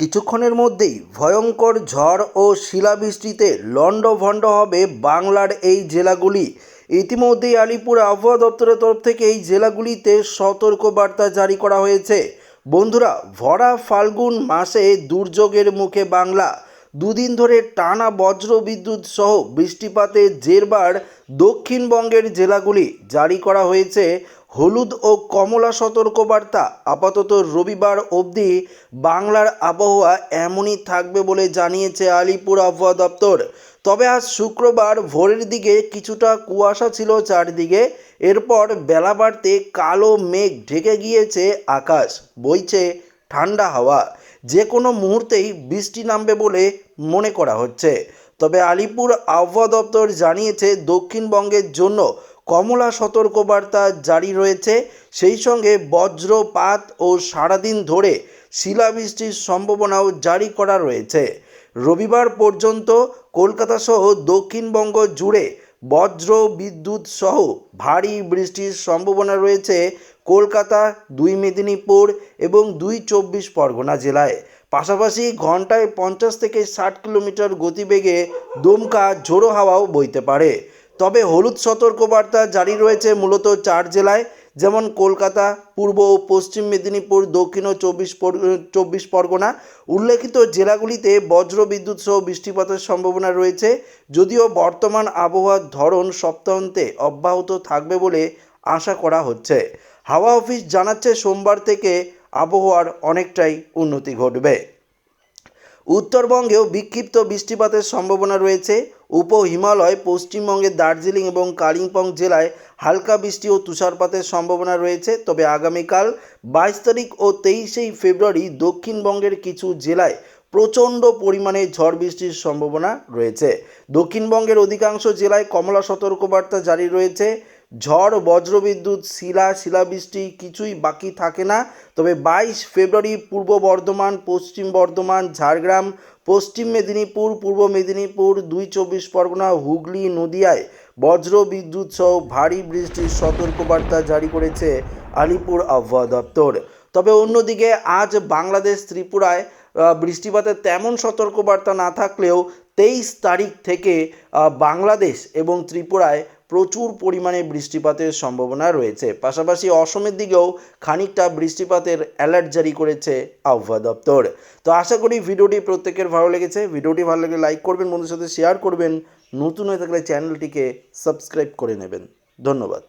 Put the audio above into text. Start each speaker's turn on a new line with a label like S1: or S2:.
S1: কিছুক্ষণের মধ্যেই ভয়ঙ্কর ঝড় ও শিলাবৃষ্টিতে লণ্ডভণ্ড হবে বাংলার এই জেলাগুলি ইতিমধ্যেই আলিপুর আবহাওয়া দপ্তরের তরফ থেকে এই জেলাগুলিতে সতর্ক বার্তা জারি করা হয়েছে বন্ধুরা ভরা ফাল্গুন মাসে দুর্যোগের মুখে বাংলা দুদিন ধরে টানা বজ্র বিদ্যুৎ সহ বৃষ্টিপাতের জেরবার দক্ষিণবঙ্গের জেলাগুলি জারি করা হয়েছে হলুদ ও কমলা সতর্কবার্তা আপাতত রবিবার অবধি বাংলার আবহাওয়া এমনই থাকবে বলে জানিয়েছে আলিপুর আবহাওয়া দপ্তর তবে আজ শুক্রবার ভোরের দিকে কিছুটা কুয়াশা ছিল চারদিকে এরপর বেলা বাড়তে কালো মেঘ ঢেকে গিয়েছে আকাশ বইছে ঠান্ডা হাওয়া যে কোনো মুহূর্তেই বৃষ্টি নামবে বলে মনে করা হচ্ছে তবে আলিপুর আবহাওয়া দপ্তর জানিয়েছে দক্ষিণবঙ্গের জন্য কমলা সতর্কবার্তা জারি রয়েছে সেই সঙ্গে বজ্রপাত ও সারাদিন ধরে শিলাবৃষ্টির সম্ভাবনাও জারি করা রয়েছে রবিবার পর্যন্ত কলকাতা সহ দক্ষিণবঙ্গ জুড়ে বজ্র বিদ্যুৎ সহ ভারী বৃষ্টির সম্ভাবনা রয়েছে কলকাতা দুই মেদিনীপুর এবং দুই চব্বিশ পরগনা জেলায় পাশাপাশি ঘন্টায় পঞ্চাশ থেকে ষাট কিলোমিটার গতিবেগে দমকা ঝোড়ো হাওয়াও বইতে পারে তবে হলুদ সতর্কবার্তা জারি রয়েছে মূলত চার জেলায় যেমন কলকাতা পূর্ব ও পশ্চিম মেদিনীপুর দক্ষিণ ও চব্বিশ চব্বিশ পরগনা উল্লেখিত জেলাগুলিতে বজ্র বিদ্যুৎ সহ বৃষ্টিপাতের সম্ভাবনা রয়েছে যদিও বর্তমান আবহাওয়ার ধরন সপ্তাহান্তে অব্যাহত থাকবে বলে আশা করা হচ্ছে হাওয়া অফিস জানাচ্ছে সোমবার থেকে আবহাওয়ার অনেকটাই উন্নতি ঘটবে উত্তরবঙ্গেও বিক্ষিপ্ত বৃষ্টিপাতের সম্ভাবনা রয়েছে উপ হিমালয় পশ্চিমবঙ্গের দার্জিলিং এবং কালিম্পং জেলায় হালকা বৃষ্টি ও তুষারপাতের সম্ভাবনা রয়েছে তবে আগামীকাল বাইশ তারিখ ও তেইশেই ফেব্রুয়ারি দক্ষিণবঙ্গের কিছু জেলায় প্রচণ্ড পরিমাণে ঝড় বৃষ্টির সম্ভাবনা রয়েছে দক্ষিণবঙ্গের অধিকাংশ জেলায় কমলা সতর্কবার্তা জারি রয়েছে ঝড় বজ্রবিদ্যুৎ শিলা শিলাবৃষ্টি কিছুই বাকি থাকে না তবে বাইশ ফেব্রুয়ারি পূর্ব বর্ধমান পশ্চিম বর্ধমান ঝাড়গ্রাম পশ্চিম মেদিনীপুর পূর্ব মেদিনীপুর দুই চব্বিশ পরগনা হুগলি নদিয়ায় বজ্র বিদ্যুৎ সহ ভারী বৃষ্টির সতর্কবার্তা জারি করেছে আলিপুর আবহাওয়া দপ্তর তবে অন্যদিকে আজ বাংলাদেশ ত্রিপুরায় বৃষ্টিপাতের তেমন সতর্কবার্তা না থাকলেও তেইশ তারিখ থেকে বাংলাদেশ এবং ত্রিপুরায় প্রচুর পরিমাণে বৃষ্টিপাতের সম্ভাবনা রয়েছে পাশাপাশি অসমের দিকেও খানিকটা বৃষ্টিপাতের অ্যালার্ট জারি করেছে আবহাওয়া দপ্তর তো আশা করি ভিডিওটি প্রত্যেকের ভালো লেগেছে ভিডিওটি ভালো লাগলে লাইক করবেন বন্ধুর সাথে শেয়ার করবেন নতুন হয়ে থাকলে চ্যানেলটিকে সাবস্ক্রাইব করে নেবেন ধন্যবাদ